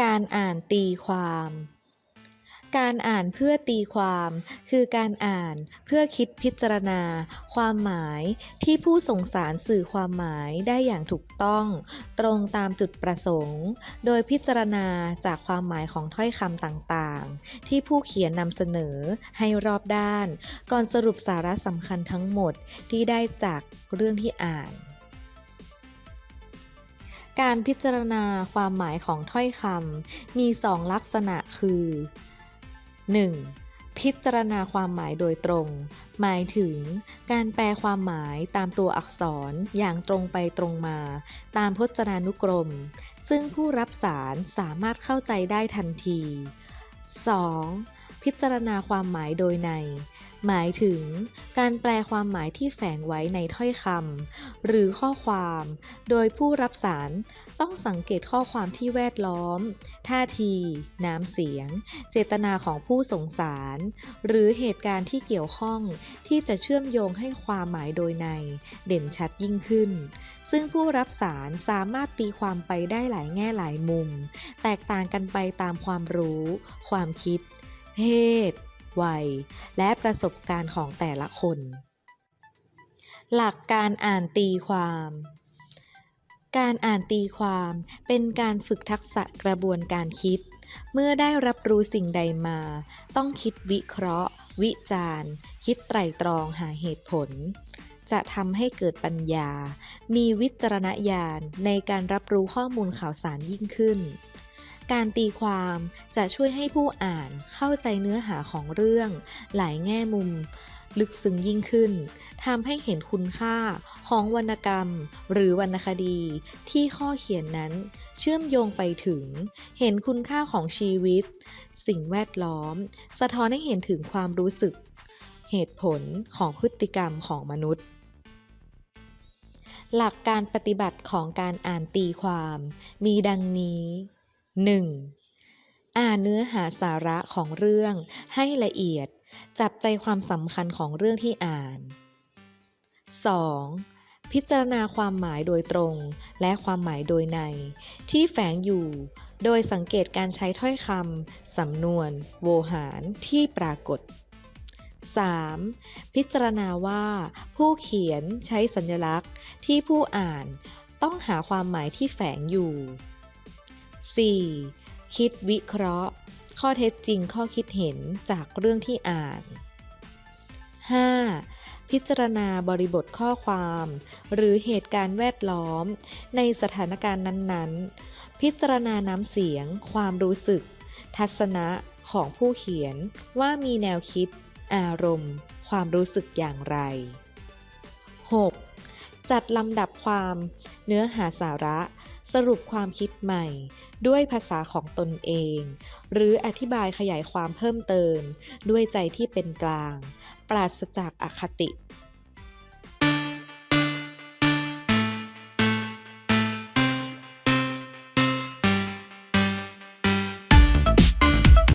การอ่านตีความ การอ่านเพื่อตีความ คือการอ่านเพื่อคิดพิจารณา ความหมายที่ผู้ส่งสารสื่อความหมายได้อย่างถูกต้อง ตรงตามจุดประสงค์ โดยพิจารณาจากความหมายของถ้อยคำต่างๆ ที่ผู้เขียนนำเสนอให้รอบด้าน ก่อนสรุปสาระสำคัญทั้งหมดที่ได้จากเรื่องที่อ่าน การพิจารณาความหมายของถ้อยคำมีสองลักษณะคือ 1. พิจารณาความหมายโดยตรง หมายถึงการแปลความหมายตามตัวอักษรอย่างตรงไปตรงมา ตามพจนานุกรม ซึ่งผู้รับสารสามารถเข้าใจได้ทันที 2. พิจารณาความหมายโดยใน หมายถึงการแปลความหมายที่แฝงไว้ในถ้อยคำหรือข้อความ โดยผู้รับสารต้องสังเกตข้อความที่แวดล้อม ท่าที น้ำเสียง เจตนาของผู้ส่งสาร หรือเหตุการณ์ที่เกี่ยวข้องที่จะเชื่อมโยงให้ความหมายโดยใน เด่นชัดยิ่งขึ้น ซึ่งผู้รับสารสามารถตีความไปได้หลายแง่หลายมุม แตกต่างกันไปตามความรู้ ความคิด เพศ วัย และประสบการณ์ของแต่ละคน หลักการอ่านตีความ การอ่านตีความเป็นการฝึกทักษะกระบวนการคิด เมื่อได้รับรู้สิ่งใดมา ต้องคิดวิเคราะห์ วิจารณ์ คิดไตรตรองหาเหตุผลจะทำให้เกิดปัญญา มีวิจารณญาณในการรับรู้ข้อมูลข่าวสารยิ่งขึ้น การตีความจะช่วยให้ผู้อ่านเข้าใจเนื้อหาของเรื่อง หลายแง่มุม ลึกซึ้งยิ่งขึ้นทำให้เห็นคุณค่าของวรรณกรรม หรือวรรณคดีที่ข้อเขียนนั้น เชื่อมโยงไปถึง เห็นคุณค่าของชีวิต สิ่งแวดล้อม สะท้อนให้เห็นถึงความรู้สึก เหตุผลของพฤติกรรมของมนุษย์หลักการปฏิบัติของการอ่านตีความ มีดังนี้ 1. อ่านเนื้อหาสาระของเรื่องให้ละเอียด จับใจความสำคัญของเรื่องที่อ่าน 2. พิจารณาความหมายโดยตรงและความหมายโดยใน ที่แฝงอยู่ โดยสังเกตการใช้ถ้อยคำสำนวน โวหารที่ปรากฏ 3. พิจารณาว่าผู้เขียนใช้สัญลักษณ์ที่ผู้อ่านต้องหาความหมายที่แฝงอยู่ 4. คิดวิเคราะห์ ข้อเท็จจริงข้อคิดเห็นจากเรื่องที่อ่าน 5. พิจารณาบริบทข้อความ หรือเหตุการณ์แวดล้อม ในสถานการณ์นั้นๆ พิจารณาน้ำเสียง ความรู้สึก ทัศนะของผู้เขียนว่ามีแนวคิด อารมณ์ ความรู้สึกอย่างไร 6. จัดลำดับความเนื้อหาสาระ สรุปความคิดใหม่ ด้วยภาษาของตนเอง หรืออธิบายขยายความเพิ่มเติม ด้วยใจที่เป็นกลาง ปราศจากอคติ